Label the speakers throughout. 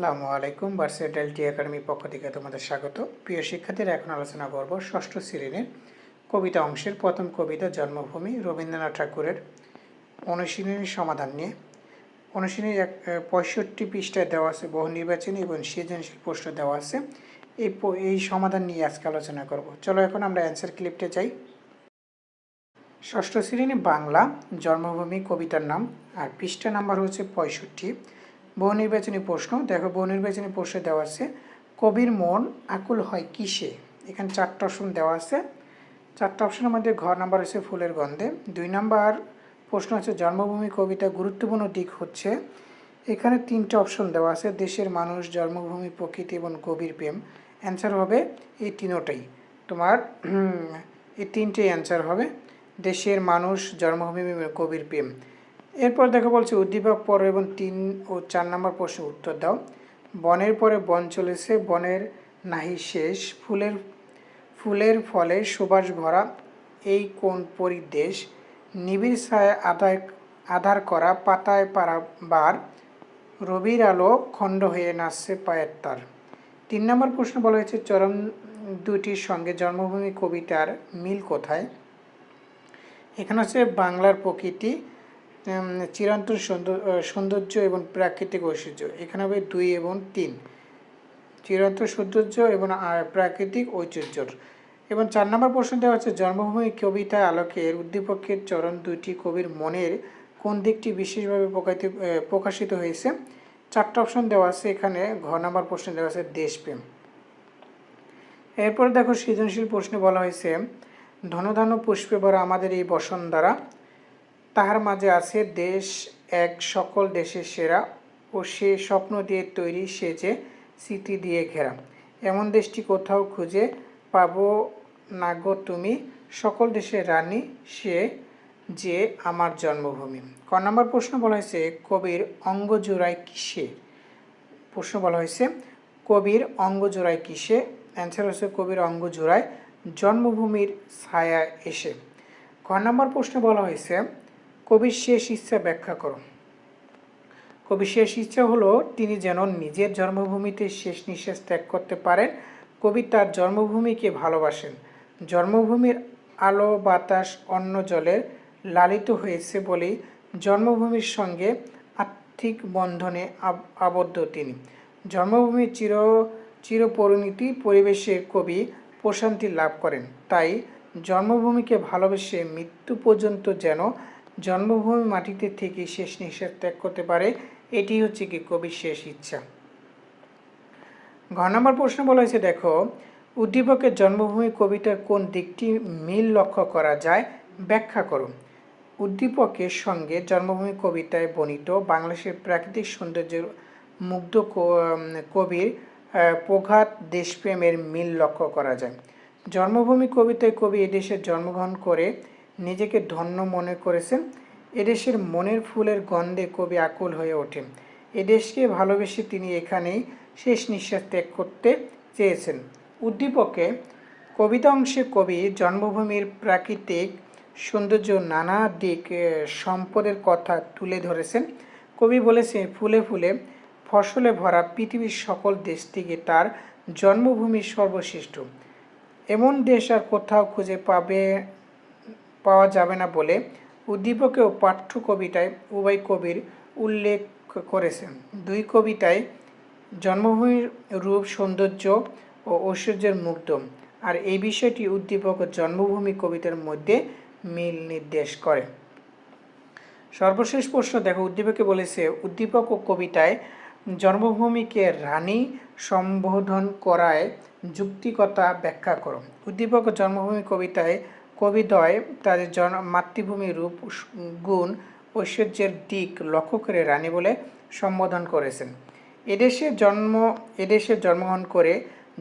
Speaker 1: আসসালামু আলাইকুম ভার্সেটাইল টি একাডেমির পক্ষ থেকে তোমাদের স্বাগত। প্রিয় শিক্ষার্থীরা, এখন আলোচনা করব ষষ্ঠ শ্রেণির কবিতা অংশের প্রথম কবিতা জন্মভূমি রবীন্দ্রনাথ ঠাকুরের অনুশীলনীর সমাধান নিয়ে। অনুশীলনী এক পঁয়ষট্টি পৃষ্ঠায় দেওয়া আছে বহু নির্বাচনী এবং সৃজনশীল প্রশ্ন দেওয়া আছে। এই এই সমাধান নিয়ে আজকে আলোচনা করব। চলো এখন আমরা অ্যান্সার ক্লিপটে যাই ষষ্ঠ শ্রেণি বাংলা জন্মভূমি কবিতার নাম, আর পৃষ্ঠা নাম্বার হচ্ছে পঁয়ষট্টি। বহু নির্বাচনী প্রশ্ন। দেখো বহু নির্বাচনী প্রশ্ন দেওয়া আছে, কবির মন আকুল হয় কিসে? এখানে চারটা অপশন দেওয়া আছে। চারটা অপশনের মধ্যে ঘর নাম্বার হচ্ছে ফুলের গন্ধে। দুই নাম্বার প্রশ্ন হচ্ছে, জন্মভূমি কবিতা গুরুত্বপূর্ণ দিক হচ্ছে। এখানে তিনটে অপশন দেওয়া আছে, দেশের মানুষ, জন্মভূমি, প্রকৃতি এবং কবির প্রেম। অ্যান্সার হবে এই তিনোটাই। তোমার এই তিনটেই অ্যান্সার হবে। দেশের মানুষ, জন্মভূমি কবির প্রেম। এরপর দেখো বলছে উদ্দীপক পর এবং তিন ও চার নম্বর প্রশ্নের উত্তর দাও। বনের পরে বন চলেছে, বনের নাহি শেষ, ফুলের ফুলের ফলে সুবাস ভরা, এই কোন পরিদেশ? নিবিড় ছায় আদায় আধার করা পাতায় পারাবার, রবির আলো খণ্ড হয়ে নাচছে পায়ের তার। তিন নম্বর প্রশ্ন বলা হয়েছে, চরম দুটির সঙ্গে জন্মভূমি কবিতার মিল কোথায়? এখানে হচ্ছে বাংলার প্রকৃতি চিরন্তন সৌন্দর- সৌন্দর্য এবং প্রাকৃতিক ঐশ্বর্য। এখানে হবে দুই এবং তিন। চিরন্তন সৌন্দর্য এবং প্রাকৃতিক ঐশ্বর্যর। এবং চার নম্বর প্রশ্ন দেওয়া হচ্ছে, জন্মভূমি কবিতা আলোকের উদ্দীপকের চরণ দুইটি কবির মনের কোন দিকটি বিশেষভাবে প্রকাশিত প্রকাশিত হয়েছে? চারটা অপশন দেওয়া আছে এখানে, ঘ নম্বর প্রশ্ন দেওয়া আছে, দেশপ্রেম। এরপর দেখো সৃজনশীল প্রশ্নে বলা হয়েছে, ধনধান্য পুষ্পে ভরা আমাদের এই বসুন্ধরা তাহার মাঝে আছে দেশ, এক সকল দেশের সেরা ও সে স্বপ্ন দিয়ে তৈরি সে যে স্মৃতি দিয়ে ঘেরা। এমন দেশটি কোথাও খুঁজে পাবো না গো তুমি। সকল দেশের রানী সে যে আমার জন্মভূমি। ক নম্বর প্রশ্ন বলা হয়েছে, কবির অঙ্গ জোড়ায় কিসে? প্রশ্ন বলা হয়েছে, কবির অঙ্গ জোড়ায় কিসে? অ্যান্সার হচ্ছে, কবির অঙ্গ জোড়ায় জন্মভূমির ছায়া এসে। ক নম্বর প্রশ্নে বলা হয়েছে কবির শেষ ইচ্ছা ব্যাখ্যা করো। কবির শেষ ইচ্ছা হলো, তিনি যেন নিজের জন্মভূমিতে শেষ নিঃশ্বাস ত্যাগ করতে পারেন। কবি তার জন্মভূমিকে ভালোবাসেন। জন্মভূমির আলো, বাতাস, অন্ন জলের লালিত হয়েছে বলেই জন্মভূমির সঙ্গে আর্থিক বন্ধনে আব- আবদ্ধ তিনি। জন্মভূমির চির, চিরপরিণতি পরিবেশের কবি প্রশান্তি লাভ করেন। তাই জন্মভূমিকে ভালোবেসে মৃত্যু পর্যন্ত যেন জন্মভূমি মাটিতে থেকে শেষ নিঃশ্বাস ত্যাগ করতে পারে, এটি হচ্ছে কি কবির শেষ ইচ্ছা। ঘ নম্বর প্রশ্ন বলা হয়েছে, দেখো, উদ্দীপকের জন্মভূমি কবিতার কোন দিকটি মিল লক্ষ্য করা যায়? ব্যাখ্যা করুন। উদ্দীপকের সঙ্গে জন্মভূমি কবিতায় বর্ণিত বাংলাদেশের প্রাকৃতিক সৌন্দর্যের মুগ্ধ কবির প্রঘাত দেশপ্রেমের মিল লক্ষ্য করা যায়। জন্মভূমি কবিতায় কবি এদেশে জন্মগ্রহণ করে নিজেকে ধন্য মনে করেছেন। এদেশের মনের ফুলের গন্ধে কবি আকুল হয়ে ওঠেন। এদেশকে ভালোবেসে তিনি এখানেই শেষ নিঃশ্বাস ত্যাগ করতে চেয়েছেন। উদ্দীপকে কবিতা অংশে কবি জন্মভূমির প্রাকৃতিক সৌন্দর্য নানা দিক সম্পদের কথা তুলে ধরেছেন। কবি বলেছেন, ফুলে ফুলে, ফসলে ভরা পৃথিবীর সকল দেশ থেকে তার জন্মভূমি সর্বশ্রেষ্ঠ। এমন দেশ আর কোথাও খুঁজে পাবে পাওয়া যাবে না বলে উদ্দীপকে ও পাঠ্য কবিতায় উভয় কবির উল্লেখ করেছেন দুই কবিতায় জন্মভূমির রূপ, সৌন্দর্য ও ঐশ্বর্যের মুগ্ধ আর এই বিষয়টি উদ্দীপক জন্মভূমি কবিতার মধ্যে মিল নির্দেশ করে। সর্বশেষ প্রশ্ন, দেখো, উদ্দীপকে বলেছে, উদ্দীপক ও কবিতায় জন্মভূমিকে রানী সম্বোধন করায় যুক্তিকতা ব্যাখ্যা করো। উদ্দীপক জন্মভূমি কবিতায় কবিদয় তাদের জন মাতৃভূমির রূপ গুণ ঐশ্বর্যের দিক লক্ষ্য করে রানী বলে সম্বোধন করেছেন। এদেশে জন্ম, এদেশে জন্মগ্রহণ করে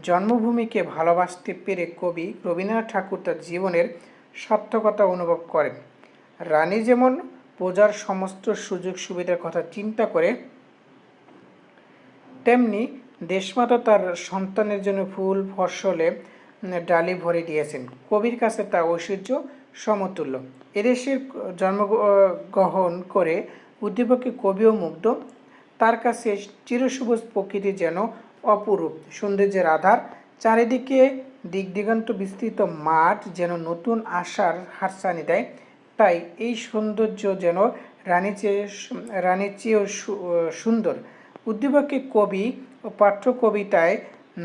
Speaker 1: জন্মভূমিকে ভালোবাসতে পেরে কবি রবীন্দ্রনাথ ঠাকুর তার জীবনের সার্থকতা অনুভব করেন। রানী যেমন প্রজার সমস্ত সুযোগ সুবিধার কথা চিন্তা করে, তেমনি দেশমাতা তার সন্তানের জন্য ফুল, ফসলে ডালি ভরে দিয়েছেন। কবির কাছে তা ঐশ্বর্য সমতুল্য। এদেশের জন্মগ্রহণ করে উদ্দীপকে কবিও মুগ্ধ। তার কাছে চিরসবুজ প্রকৃতি যেন অপরূপ। সৌন্দর্যের আধার। চারিদিকে দিক দিগন্ত বিস্তৃত মাঠ যেন নতুন আশার হাতছানি দেয়। তাই এই সৌন্দর্য যেন রানী চেয়ে রানীর চেয়েও সুন্দর। উদ্দীপকে কবি ও পাঠ্য কবিতায়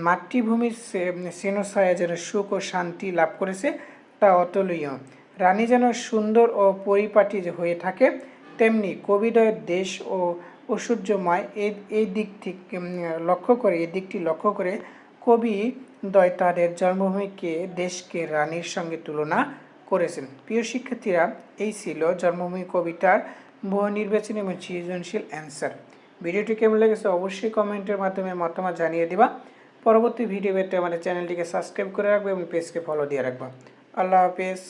Speaker 1: মাতৃভূমির সেনসায়া যেন সুখ ও শান্তি লাভ করেছে তা অতুলনীয়। রানী যেন সুন্দর ও পরিপাটি হয়ে থাকে, তেমনি কবিদয়ের দেশ ও ঐশ্বর্যময় এই এই দিক থেকে লক্ষ্য করে এই দিকটি লক্ষ্য করে কবি দয় তাদের জন্মভূমিকে দেশকে রানীর সঙ্গে তুলনা করেছেন। প্রিয় শিক্ষার্থীরা, এই ছিল জন্মভূমি কবিতার বহু নির্বাচনী এবং সৃজনশীল অ্যান্সার ভিডিওটি কেমন লেগেছে অবশ্যই কমেন্টের মাধ্যমে মতামত জানিয়ে দিবা। পরবর্তী ভিডিও পেতে আমাদের চ্যানেলটিকে সাবস্ক্রাইব করে রাখবে এবং পেজকে ফলো দিয়ে রাখব। আল্লাহ হাফেজ।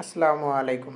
Speaker 1: আসসালামু আলাইকুম।